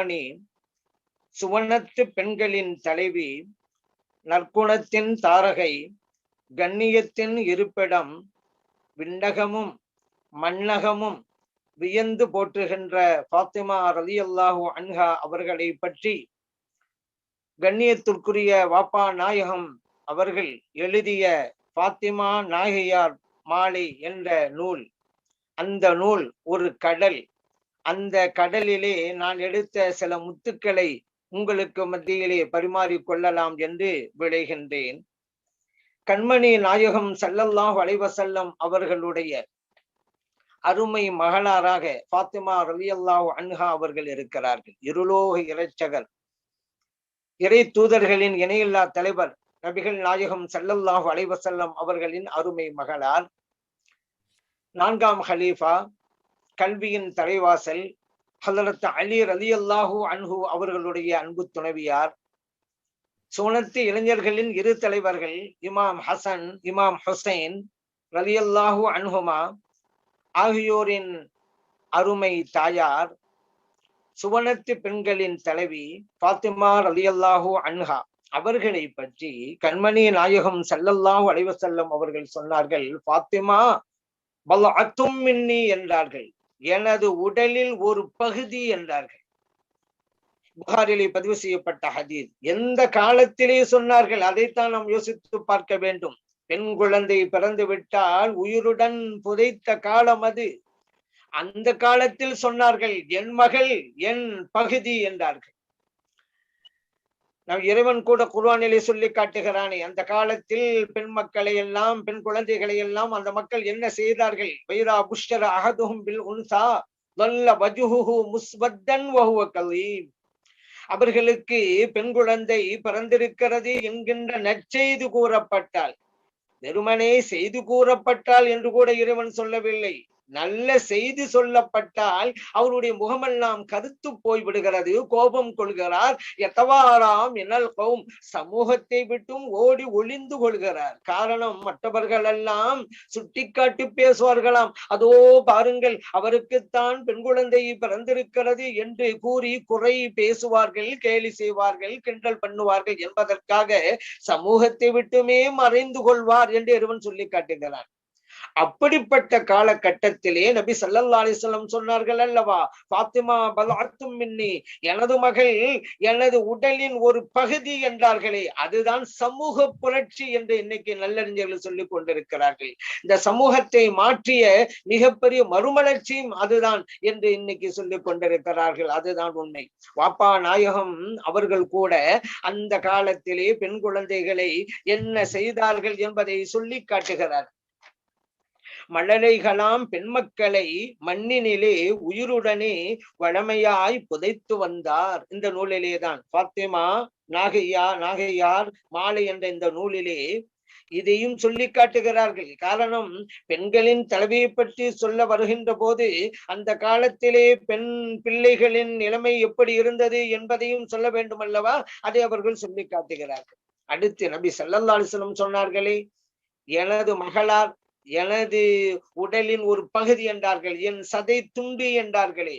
கண்மணி சுவனத்து பெண்களின் தலைவி நற்குணத்தின் தாரகை கண்ணியத்தின் இருப்பிடம் விண்ணகமும் மண்ணகமும் வியந்து போற்றுகின்ற பாத்திமா ரதி அல்லாஹூ அன்ஹா அவர்களை பற்றி கண்ணியத்திற்குரிய வாப்பா நாயகம் அவர்கள் எழுதிய பாத்திமா நாயகியார் மாலை என்ற நூல். அந்த நூல் ஒரு கடல். அந்த கடலிலே நான் எடுத்த சில முத்துக்களை உங்களுக்கு மத்தியிலே பரிமாறிக் கொள்ளலாம் என்று விளைகின்றேன் கண்மணி நாயகம் சல்லல்லாஹ் அலைவசல்லம் அவர்களுடைய அருமை மகளாராக பாத்திமா ரவி அல்லாஹ் அன்ஹா அவர்கள் இருக்கிறார்கள். இருலோக இறைச்சகர். இறை தூதர்களின் இணையில்லா தலைவர் நபிகள் நாயகம் சல்லல்லாஹு அலைவசல்லம் அவர்களின் அருமை மகளார். நான்காம் ஹலீஃபா. கல்வியின் தலைவாசல் ஹலரத் அலி ரலி அல்லாஹூ அன்ஹு அவர்களுடைய அன்பு துணைவியார். சோனத்து இளைஞர்களின் இரு தலைவர்கள் இமாம் ஹசன் இமாம் ஹுசைன் ரலி அல்லாஹூ அன்ஹுமா ஆகியோரின் அருமை தாயார். சுவனத்து பெண்களின் தலைவி பாத்திமா ரலி அல்லாஹூ அன்ஹா அவர்களை பற்றி கண்மணி நாயகம் சல்லல்லாஹு அலைவசல்லம் அவர்கள் சொன்னார்கள் பாத்திமா பல அத்தும் மின்னி என்றார்கள். எனது உடலில் ஒரு பகுதி என்றார்கள். புகாரிலே பதிவு செய்யப்பட்ட ஹதீஸ். எந்த காலத்திலே சொன்னார்கள்? அதைத்தான் நாம் யோசித்து பார்க்க வேண்டும். பெண் குழந்தை பிறந்து விட்டால் உயிருடன் புதைத்த காலம் அது. அந்த காலத்தில் சொன்னார்கள் என் மகள் என் பகுதி என்றார்கள். நம் இறைவன் கூட குர்வானிலே சொல்லி காட்டுகிறானே. அந்த காலத்தில் பெண் மக்களை எல்லாம் பெண் குழந்தைகளை எல்லாம் அந்த மக்கள் என்ன செய்தார்கள்? வைரா புஷ்டர அகதுகும் பில் உன்சா வல்ல வஜுஹு முஸ்வத்தன் வஹுவ கலீம். அவர்களுக்கு பெண் குழந்தை பிறந்திருக்கிறது என்கின்ற நற்செய்து கூறப்பட்டால் வெறுமனே செய்து கூறப்பட்டால் என்று கூட இறைவன் சொல்லவில்லை. நல்ல செய்தி சொல்லப்பட்டால் அவருடைய முகமெல்லாம் கருத்து போய்விடுகிறது கோபம் கொள்கிறார். எத்தவாறாம் என்னல் சமூகத்தை விட்டும் ஓடி ஒளிந்து கொள்கிறார். காரணம் மற்றவர்கள் எல்லாம் சுட்டிக்காட்டி பேசுவார்களாம். அதோ பாருங்கள் அவருக்குத்தான் பெண் குழந்தை பிறந்திருக்கிறது என்று கூறி குறை பேசுவார்கள் கேலி செய்வார்கள் கிண்டல் பண்ணுவார்கள் என்பதற்காக சமூகத்தை விட்டுமே மறைந்து கொள்வார் என்று இறைவன் சொல்லி காட்டுகிறார் அப்படிப்பட்ட காலகட்டத்திலே நபி சல்லல்லா அலிசல்லம் சொன்னார்கள் அல்லவா பாத்திமா பலாத்தும் மின்னி எனது மகள் எனது உடலின் ஒரு பகுதி என்றார்களே. அதுதான் சமூக புரட்சி என்று இன்னைக்கு நல்லறிஞர்கள் சொல்லிக் கொண்டிருக்கிறார்கள். இந்த சமூகத்தை மாற்றிய மிகப்பெரிய மறுமலர்ச்சியும் அதுதான் என்று இன்னைக்கு சொல்லிக் கொண்டிருக்கிறார்கள். அதுதான் உண்மை. வாப்பா நாயகம் அவர்கள் கூட அந்த காலத்திலே பெண் குழந்தைகளை என்ன செய்தார்கள் என்பதை சொல்லி காட்டுகிறார். மழலைகளாம் பெண்மக்களை மண்ணினிலே உயிருடனே வழமையாய் புதைத்து வந்தார். இந்த நூலிலேதான். பாத்திமா நாகையா நாகையார் மாலை என்ற இந்த நூலிலே இதையும் சொல்லி காட்டுகிறார்கள். காரணம் பெண்களின் தலைவியை பற்றி சொல்ல வருகின்ற போது அந்த காலத்திலே பெண் பிள்ளைகளின் நிலைமை எப்படி இருந்தது என்பதையும் சொல்ல வேண்டும் அல்லவா அதை அவர்கள் சொல்லி காட்டுகிறார்கள். அடுத்து நபி சல்லல்லா சொன்னார்களே எனது மகளார் எனது உடலின் ஒரு பகுதி என்றார்கள் என் சதை துண்டு என்றார்களே.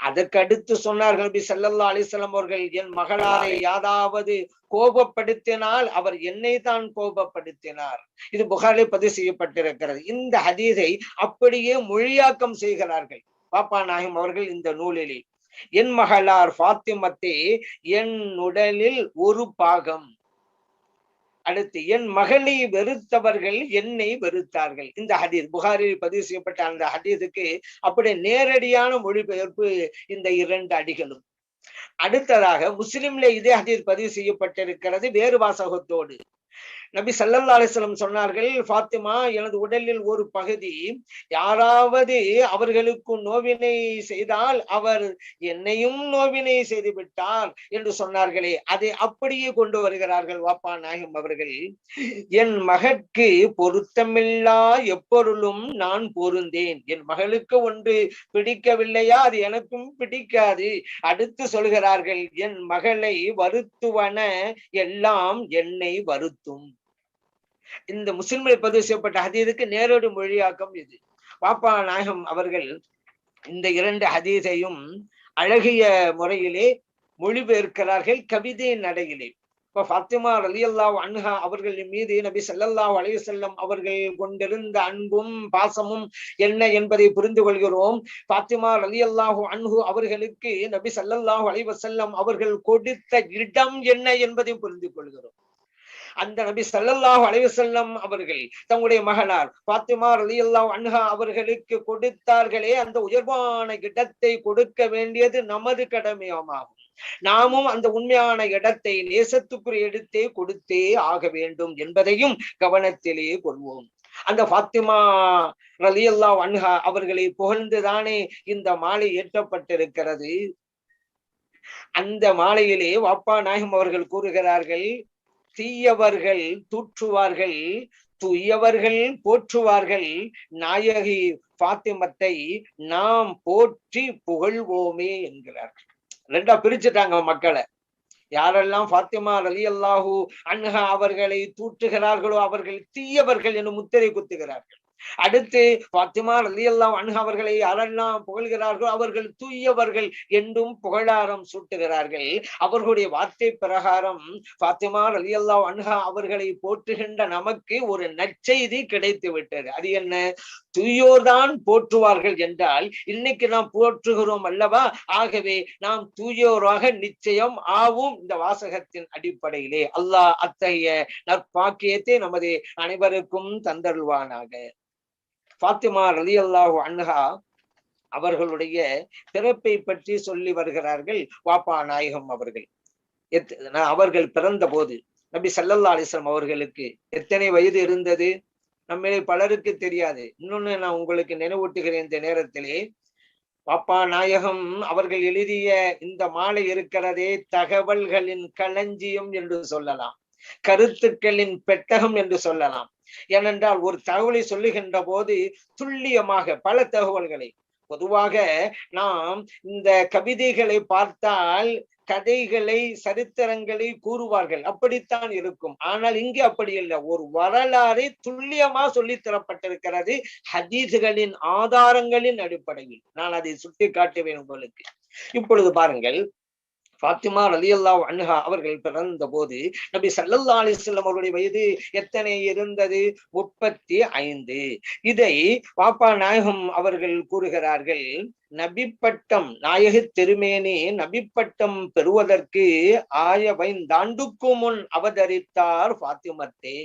அதற்கு அடுத்து சொன்னார்கள் நபி சல்லல்லா அலிஸ்லாம் அவர்கள் என் மகளாரை யாதாவது கோபப்படுத்தினால் அவர் என்னை தான் கோபப்படுத்தினார். இது புகாரில் பதிவு செய்யப்பட்டிருக்கிறது. இந்த ஹதீஸை அப்படியே மொழியாக்கம் செய்கிறார்கள். பாப்பா நாயகம் அவர்கள் இந்த நூலிலே என் மகளார் பாத்திமத்தே என் உடலில் ஒரு பாகம். அடுத்து என் மகளை வெறுத்தவர்கள் என்னை வெறுத்தார்கள். இந்த ஹதீஸ் புகாரில் பதிவு செய்யப்பட்ட அந்த ஹதீஸுக்கு அப்படி நேரடியான மொழிபெயர்ப்பு இந்த இரண்டு அடிகளும். அடுத்ததாக முஸ்லிம்ல இதே ஹதீஸ் பதிவு செய்யப்பட்டிருக்கிறது வேறு வாசகத்தோடு. நபி சல்லல்லா அலிஸ்லம் சொன்னார்கள் ஃபாத்திமா எனது உடலில் ஒரு பகுதி. யாராவது அவர்களுக்கு நோவினை செய்தால் அவர் என்னையும் நோவினை செய்து விட்டார் என்று சொன்னார்களே அதை அப்படியே கொண்டு வருகிறார்கள் வாப்பா நாயகம் அவர்கள். என் மகற்கு பொருத்தமில்லா எப்பொருளும் நான் பொருந்தேன். என் மகளுக்கு ஒன்று பிடிக்கவில்லையா? அது எனக்கும் பிடிக்காது அடுத்து சொல்கிறார்கள் என் மகளை வருத்துவன எல்லாம் என்னை வருத்தும். இந்த முஸ்லிம்கள் பதிவு செய்யப்பட்ட ஹதீதுக்கு நேரடி மொழியாக்கம் இது. பாப்பா நாயகம் அவர்கள் இந்த இரண்டு ஹதீஸையும் அழகிய முறையிலே மொழிபெயர்க்கிறார்கள் கவிதை நடையிலே. இப்ப ஃபாத்திமா ரலி அல்லாஹ் அன்ஹா அவர்களின் மீது நபி சல்லல்லாஹ் அலையுசல்லம் அவர்கள் கொண்டிருந்த அன்பும் பாசமும் என்ன என்பதை புரிந்து கொள்கிறோம். ஃபாத்திமா அலி அல்லாஹு அன்ஹு அவர்களுக்கு நபி ஸல்லல்லாஹு அலைவசல்லம் அவர்கள் கொடுத்த இடம் என்ன என்பதை புரிந்து கொள்கிறோம். அந்த நபி சல்லல்லாஹ் அலைவசல்லம் அவர்கள் தங்களுடைய மகனார் பாத்திமா ரலியல்லா அன்ஹா அவர்களுக்கு கொடுத்தார்களே அந்த உயர்வான இடத்தை கொடுக்க வேண்டியது நமது கடமையாகும். நாமும் அந்த உண்மையான இடத்தை நேசத்துக்குரிய இடத்தை கொடுத்தே ஆக வேண்டும் என்பதையும் கவனத்திலே கொள்வோம். அந்த பாத்திமா ரலியல்லா அன்ஹா அவர்களை புகழ்ந்துதானே இந்த மாலை ஏற்றப்பட்டிருக்கிறது? அந்த மாலையிலே வாப்பா நாயகம் அவர்கள் கூறுகிறார்கள் தீயவர்கள் தூற்றுவார்கள் துயவர்கள் போற்றுவார்கள். நாயகி பாத்திமத்தை நாம் போற்றி புகழ்வோமே என்கிறார்கள். ரெண்டா பிரிச்சுட்டாங்க மக்களை. யாரெல்லாம் ஃபாத்திமா ரலி அல்லாஹூ அன்ஹா அவர்களை தூற்றுகிறார்களோ அவர்கள் தீயவர்கள் என்று முத்திரை குத்துகிறார்கள். அடுத்து பாத்திமா அலி அல்லாஹ் அவர்களை யாரெல்லாம் புகழ்கிறார்கள் அவர்கள் தூயவர்கள் என்றும் புகழாரம் சூட்டுகிறார்கள். அவர்களுடைய வார்த்தை பிரகாரம் பாத்திமா அலி அல்லா அன்ஹா அவர்களை போற்றுகின்ற நமக்கு ஒரு நற்செய்தி கிடைத்து விட்டது அது என்ன? தூயோர்தான் போற்றுவார்கள் என்றால் இன்னைக்கு நாம் போற்றுகிறோம் அல்லவா? ஆகவே நாம் தூயோராக நிச்சயம் ஆவும் இந்த வாசகத்தின் அடிப்படையிலே. அல்லாஹ் அத்தகைய நற்பாக்கியத்தை நமது அனைவருக்கும் தந்தருள்வானாக. ஃபாத்திமா ரலி அல்லாஹு அன்ஹா அவர்களுடைய பிறப்பை பற்றி சொல்லி வருகிறார்கள். வாப்பா நாயகம் அவர்கள். அவர்கள் பிறந்த போது நபி சல்லல்லா அலிஸ்லாம் அவர்களுக்கு எத்தனை வயது இருந்தது? நம்மளே பலருக்கு தெரியாது. இன்னொன்னு நான் உங்களுக்கு நினைவூட்டுகிறேன் இந்த நேரத்திலே. பாப்பா நாயகம் அவர்கள் எழுதிய இந்த மாலை இருக்கிறதே தகவல்களின் களஞ்சியம் என்று சொல்லலாம். கருத்துக்களின் பெட்டகம் என்று சொல்லலாம். ஏனென்றால் ஒரு தகவலை சொல்லுகின்ற போது துல்லியமாக பல தகவல்களை. பொதுவாக நாம் இந்த கவிதைகளை பார்த்தால் கதைகளை சரித்திரங்களை கூறுவார்கள். அப்படித்தான் இருக்கும். ஆனால் இங்கே அப்படி இல்லை. ஒரு வரலாறை துல்லியமா சொல்லி தரப்பட்டிருக்கிறது ஹதீசுகளின் ஆதாரங்களின் அடிப்படையில். நான் அதை சுட்டி காட்டுவேன் உங்களுக்கு. இப்பொழுது பாருங்கள். பாத்திமா ரலியல்லா அன்ஹா அவர்கள் பிறந்த போது நபி சல்லல்லா அலிஸ்லம் அவருடைய வயது எத்தனை இருந்தது? முப்பத்தி ஐந்து. இதை பாப்பா நாயகம் அவர்கள் கூறுகிறார்கள் நபிப்பட்டம் நாயக திருமேனி நபிப்பட்டம் பெறுவதற்கு ஆயவைந்தாண்டுக்கு முன் அவதரித்தார் பாத்திமத்தே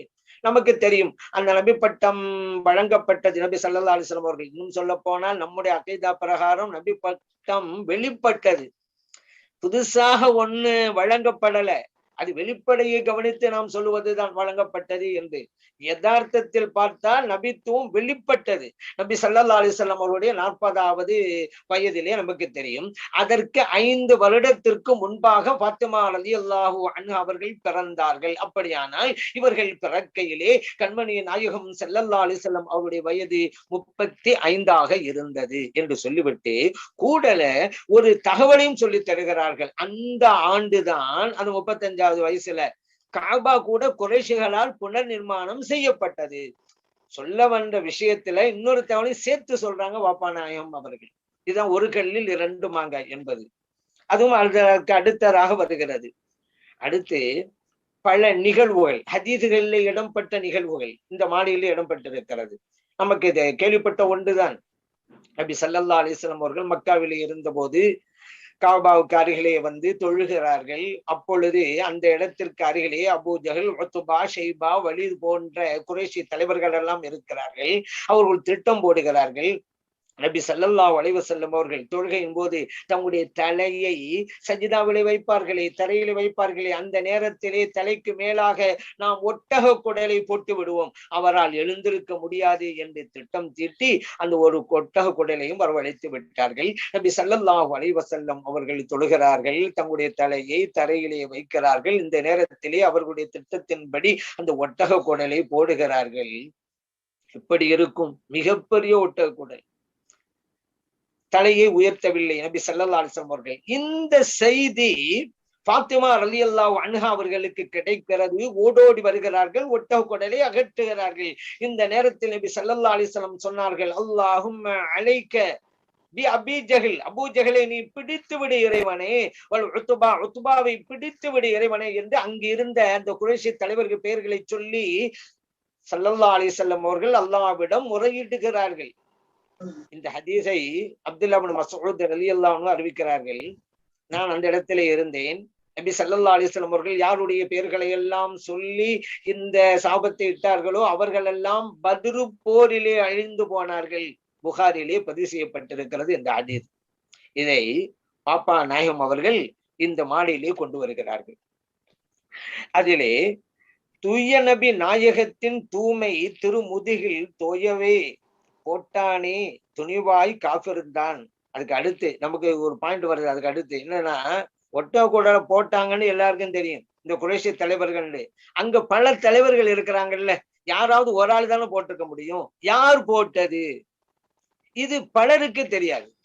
நமக்கு தெரியும் அந்த நபிப்பட்டம் வழங்கப்பட்டது நபி சல்லா அலிஸ்லாம் அவர்கள். இன்னும் சொல்ல போனால் நம்முடைய அகைதா பிரகாரம் நபிப்பட்டம் வெளிப்பட்டது. புதுசாக ஒண்ணு வழங்கப்படல. அது வெளிப்படையை கவனித்து நாம் சொல்லுவதுதான் வழங்கப்பட்டது என்று யதார்த்தத்தில் பார்த்தால் நபித்துவம் வெளிப்பட்டது. நபி சல்லா அலிசல்லாம் அவருடைய நாற்பதாவது வயதிலே நமக்கு தெரியும். அதற்கு ஐந்து வருடத்திற்கு முன்பாக பாத்திமா அலி அல்லாஹூ அன்ஹா அவர்கள் பிறந்தார்கள். அப்படியானால் இவர்கள் பிறக்கையிலே கண்மணி நாயகம் செல்லல்லா அலிசல்லம் அவருடைய வயது முப்பத்தி ஐந்தாக இருந்தது என்று சொல்லிவிட்டு கூடல ஒரு தகவலையும் சொல்லி தருகிறார்கள். அந்த ஆண்டுதான் அந்த முப்பத்தஞ்சாவது வயசுல காபா கூட குறைஷிகளால் புனர் நிர்மாணம் செய்யப்பட்டது. சொல்ல வந்த விஷயத்துல இன்னொரு தவணையும் சேர்த்து சொல்றாங்க வாப்பாநாயகம் அவர்கள். இதுதான் ஒரு கல்லில் இரண்டு மாங்காய் என்பது. அதுவும் அதற்கு அடுத்ததாக வருகிறது. அடுத்து பல நிகழ்வுகள் ஹதீதுகளில் இடம்பெற்ற நிகழ்வுகள் இந்த மாடியில் இடம்பெற்றிருக்கிறது. நமக்கு இது கேள்விப்பட்ட ஒன்றுதான். நபி சல்லல்லா அலிஸ்லாம் அவர்கள் மக்காவிலே இருந்தபோது காபாவுக்கு அருகிலே வந்து தொழுகிறார்கள். அப்பொழுது அந்த இடத்திற்கு அருகிலே அபூஜகல் ஒத்துபா ஷெய்பா வலிது போன்ற குறைசி தலைவர்கள் எல்லாம் இருக்கிறார்கள். அவர்கள் திட்டம் போடுகிறார்கள். நபி சல்லல்லா வளைவு செல்லும் அவர்கள் தொழுகையின் போது தம்முடைய தலையை சஜிதாவிலே வைப்பார்களே தரையிலே வைப்பார்களே அந்த நேரத்திலே தலைக்கு மேலாக நாம் ஒட்டக குடலை போட்டு விடுவோம். அவரால் எழுந்திருக்க முடியாது என்று திட்டம் தீட்டி அந்த ஒரு ஒட்டக குடலையும் வரவழைத்து விட்டார்கள். நபி சல்லல்லா வளைவ செல்லும் அவர்கள் தொழுகிறார்கள் தங்களுடைய தலையை தரையிலே வைக்கிறார்கள். இந்த நேரத்திலே அவர்களுடைய திட்டத்தின்படி அந்த ஒட்டக குடலை போடுகிறார்கள். எப்படி இருக்கும் மிகப்பெரிய ஒட்டக குடல். தலையை உயர்த்தவில்லை நபி சல்லல்லா அலிஸ்லாம் அவர்கள். இந்த செய்தி பாத்திமா அலி அல்லா அன்ஹா அவர்களுக்கு கிடைக்கிறது. ஓடோடி வருகிறார்கள் ஒட்டக குடலை அகற்றுகிறார்கள். இந்த நேரத்தில் நபி சல்லல்லா அலிஸ்லாம் சொன்னார்கள் அல்லாஹும் அழைக்க பி அபி ஜஹில் அபூ ஜஹலை நீ பிடித்து விடு இறைவனே. வல் உத்துபா உத்துபாவை பிடித்து விடு இறைவனே என்று அங்கு இருந்த அந்த குறைஷி தலைவர்கள் பெயர்களை சொல்லி சல்லல்லா அலிசல்லம் அவர்கள் அல்லாவிடம் முறையிடுகிறார்கள். இந்த ஹதீஸை அப்துல்லா மசூத் அலி ரலியல்லாஹு அறிவிக்கிறார்கள். நான் அந்த இடத்துல இருந்தேன். நபி சல்லா அலிஸ்லாம் அவர்கள் யாருடைய பெயர்களை எல்லாம் சொல்லி இந்த சாபத்தை இட்டார்களோ அவர்கள் எல்லாம் பதிரு போரிலே அழிந்து போனார்கள். புகாரிலே பதிவு செய்யப்பட்டிருக்கிறது இந்த ஹதீஸ். இதை பாப்பா நாயகம் அவர்கள் இந்த மாடியிலே கொண்டு வருகிறார்கள். அதிலே தூய நபி நாயகத்தின் தூய்மை திருமுதுகில் தோயவே போட்டானே துணிவாய் காப்பிருந்தான் அதுக்கு அடுத்து நமக்கு ஒரு பாயிண்ட் வருது அதுக்கு அடுத்து. என்னன்னா ஒட்ட கூட போட்டாங்கன்னு எல்லாருக்கும் தெரியும். இந்த குரேஷிய தலைவர்கள் அங்க பல தலைவர்கள் இருக்கிறாங்கல்ல. யாராவது ஒரு ஆள் தானே போட்டிருக்க முடியும். யார் போட்டது? இது பலருக்கு தெரியாது.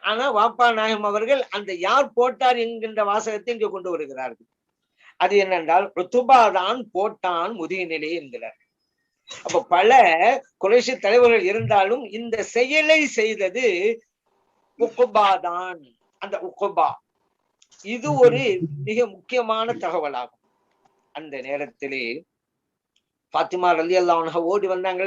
ஆனா வாப்பா நாயகம் அவர்கள் அந்த யார் போட்டார் என்கின்ற வாசகத்தை இங்கு கொண்டு வருகிறார்கள். அது என்னென்றால் ருத்துபா தான் போட்டான் முதிய என்கிறார். அப்ப பல குறைசி தலைவர்கள் இருந்தாலும் இந்த செயலை செய்தது உக்குபா தான் அந்த உக்குபா. இது ஒரு மிக முக்கியமான தகவலாகும். அந்த நேரத்திலே பாத்திமா ரலி அல்லாஹ் ஓடி வந்தாங்க.